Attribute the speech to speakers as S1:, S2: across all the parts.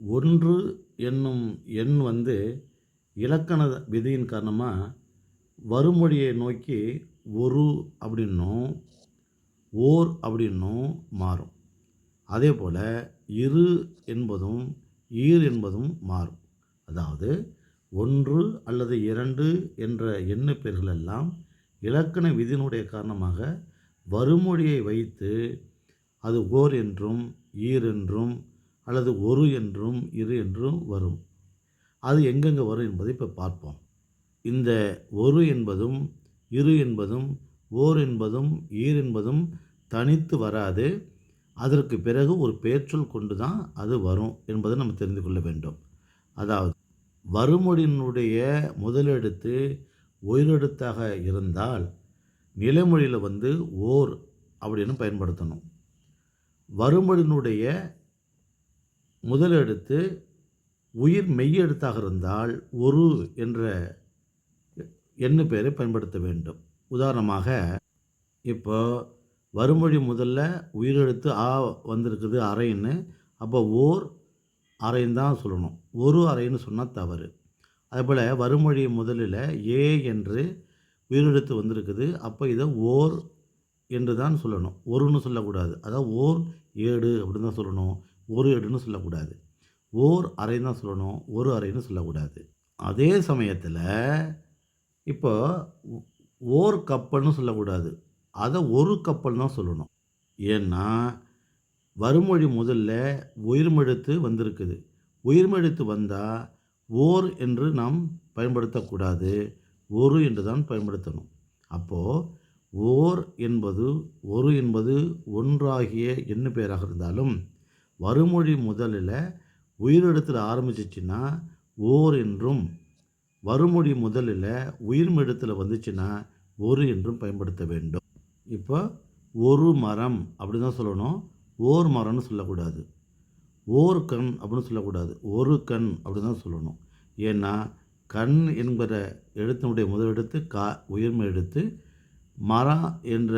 S1: ஒன்று என்னும் எண் வந்து இலக்கண விதியின் காரணமாக வறுமொழியை நோக்கி ஒரு அப்படின்னும் ஓர் அப்படின்னும் மாறும். அதே போல் இரு என்பதும் ஈர் என்பதும் மாறும். அதாவது ஒன்று அல்லது இரண்டு என்ற எண்ணு பெயர்கள் எல்லாம் இலக்கண விதியினுடைய காரணமாக வறுமொழியை வைத்து அது ஓர் என்றும் ஈர் என்றும் அல்லது ஒரு என்றும் இரு என்றும் வரும். அது எங்கெங்கே வரும் என்பதை இப்போ பார்ப்போம். இந்த ஒரு என்பதும் இரு என்பதும் ஓர் என்பதும் ஈர் என்பதும் தனித்து வராது. அதற்கு பிறகு ஒரு பெயர்ச்சொல் கொண்டு தான் அது வரும் என்பதை நம்ம தெரிந்து கொள்ள வேண்டும். அதாவது வருமொழியினுடைய முதலெடுத்து உயிரெழுத்தாக இருந்தால் நிலைமொழியில் வந்து ஓர் அப்படின்னு பயன்படுத்தணும். வருமொழியினுடைய முதலெழுத்து உயிர் மெய்யெழுத்தாக இருந்தால் ஒரு என்ற எண்ணு பெயரை பயன்படுத்த வேண்டும். உதாரணமாக இப்போ வருமொழி முதல்ல உயிரெழுத்து ஆ வந்திருக்குது அறைன்னு அப்போ ஓர் அறைன்னு தான் சொல்லணும். ஒரு அறைன்னு சொன்னால் தவறு. அதேபோல் வருமொழி முதலில் ஏ என்று உயிரெழுத்து வந்திருக்குது அப்போ இதை ஓர் என்று தான் சொல்லணும். ஒருன்னு சொல்லக்கூடாது. அதாவது ஓர் ஏடு அப்படின்னு தான் சொல்லணும். ஒரு எடுன்னு சொல்லக்கூடாது. ஓர் அறைன்னு தான் சொல்லணும். ஒரு அறைன்னு சொல்லக்கூடாது. அதே சமயத்தில் இப்போ ஓர் கப்பல்னு சொல்லக்கூடாது. அதை ஒரு கப்பல் தான் சொல்லணும். ஏன்னா வறுமொழி முதல்ல உயிர்மெழுத்து வந்திருக்குது. உயிர்மெழுத்து வந்தால் ஓர் என்று நாம் பயன்படுத்தக்கூடாது. ஒரு என்று தான் பயன்படுத்தணும். அப்போது ஓர் என்பது ஒரு என்பது ஒன்றாகிய எண்ணு பெயராக இருந்தாலும் வருமொழி முதலில் உயிரெழுத்தில் ஆரம்பிச்சிச்சின்னா ஓர் என்றும் வருமொழி முதலில் உயிர்மெழுத்தில் வந்துச்சுன்னா ஒரு என்றும் பயன்படுத்த வேண்டும். இப்போ ஒரு மரம் அப்படி தான் சொல்லணும். ஓர் மரம்னு சொல்லக்கூடாது. ஓர் கண் அப்படின்னு சொல்லக்கூடாது. ஒரு கண் அப்படின்னு தான் சொல்லணும். ஏன்னா கண் என்கிற எழுத்தினுடைய முதல் எழுத்து கா உயிர்மை எழுத்து மரம் என்ற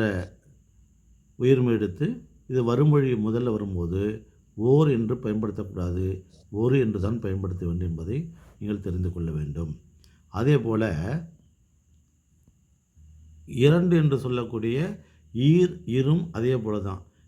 S1: உயிர்மை எழுத்து இது வறுமொழி முதல்ல வரும்போது ஓர் என்று பயன்படுத்தக்கூடாது ஒரு என்று தான் பயன்படுத்த வேண்டும் என்பதை நீங்கள் தெரிந்து கொள்ள வேண்டும். அதே போல் இரண்டு என்று சொல்லக்கூடிய ஈர் இரும் அதே போல தான்.